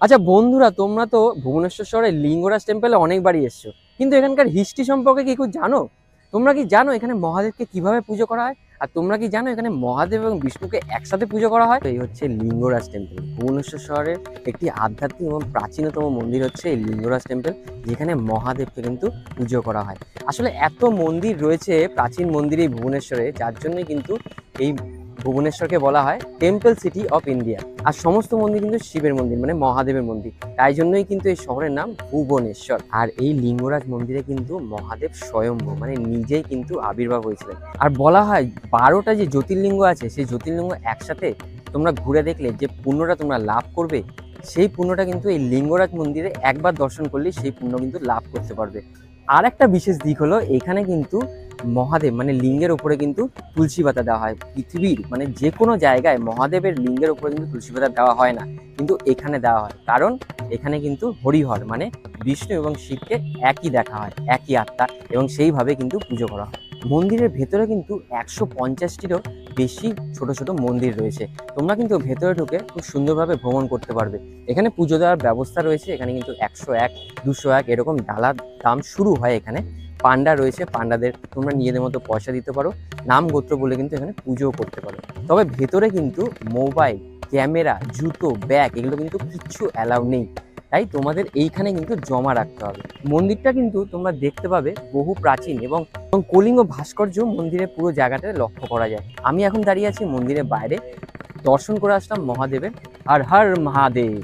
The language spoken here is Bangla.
আচ্ছা বন্ধুরা, তোমরা তো ভুবনেশ্বর শহরে লিঙ্গরাজ টেম্পলে অনেকবারই এসছো। কিন্তু এখানকার হিস্ট্রি সম্পর্কে কি কিছু জানো? তোমরা কি জানো এখানে মহাদেবকে কীভাবে পুজো করা হয়? আর তোমরা কি জানো এখানে মহাদেব এবং বিষ্ণুকে একসাথে পুজো করা হয়? এই হচ্ছে লিঙ্গরাজ টেম্পল। ভুবনেশ্বর শহরের একটি আধ্যাত্মিক এবং প্রাচীনতম মন্দির হচ্ছে এই লিঙ্গরাজ টেম্পল, যেখানে মহাদেবকে কিন্তু পুজো করা হয়। আসলে এত মন্দির রয়েছে প্রাচীন মন্দির এই ভুবনেশ্বরে, যার জন্যই কিন্তু এই ভুবনেশ্বরকে বলা হয় টেম্পল সিটি অফ ইন্ডিয়া আর সমস্ত মন্দির কিন্তু শিবের মন্দির মানে মহাদেবের মন্দির। তাই জন্যই কিন্তু এই শহরের নাম ভুবনেশ্বর। আর এই লিঙ্গরাজ মন্দিরে কিন্তু মহাদেব স্বয়ম্ভু মানে নিজেই কিন্তু আবির্ভাব হয়েছিলেন। আর বলা হয় বারোটা যে জ্যোতির্লিঙ্গ আছে, সেই জ্যোতির্লিঙ্গ একসাথে তোমরা ঘুরে দেখলে যে পুণ্যটা তোমরা লাভ করবে, সেই পুণ্যটা কিন্তু এই লিঙ্গরাজ মন্দিরে একবার দর্শন করলে সেই পুণ্য কিন্তু লাভ করতে পারবে। আর একটা বিশেষ দিক হলো, এখানে কিন্তু মহাদেব মানে লিঙ্গের উপরে কিন্তু তুলসী পাতা দেওয়া হয়। পৃথিবীর মানে যে কোনো জায়গায় মহাদেবের লিঙ্গের ওপরে কিন্তু তুলসী পাতা দেওয়া হয় না। কিন্তু এখানে দেওয়া হয়। কারণ এখানে কিন্তু হরিহর মানে বিষ্ণু এবং শিবকে একই দেখা হয়, একই আত্মা, এবং সেইভাবে কিন্তু পুজো করা হয়। মন্দিরের ভেতরে কিন্তু একশো পঞ্চাশটিরও বেশি ছোট ছোট মন্দির রয়েছে। তোমরা কিন্তু ভেতরে ঢুকে খুব সুন্দরভাবে ভ্রমণ করতে পারবে। এখানে পুজো দেওয়ার ব্যবস্থা রয়েছে। এখানে কিন্তু একশো এক, দুশো এক এরকম ডালার দাম শুরু হয় এখানে। পান্ডা রয়েছে, পান্ডাদের তোমরা নিজেদের মতো পয়সা দিতে পারো। নাম গোত্র বলে কিন্তু এখানে পুজোও করতে পারো। তবে ভেতরে কিন্তু মোবাইল, ক্যামেরা, জুতো, ব্যাগ এগুলো কিন্তু কিচ্ছু অ্যালাউ নেই। তাই তোমাদের এইখানে কিন্তু জমা রাখতে হবে। মন্দিরটা কিন্তু তোমরা দেখতে পাবে বহু প্রাচীন এবং কলিঙ্গ ভাস্কর্য মন্দিরের পুরো জায়গাটা লক্ষ্য করা যায়। আমি এখন দাঁড়িয়ে আছি মন্দিরের বাইরে। দর্শন করে আসলাম মহাদেবের। আর হর মহাদেব।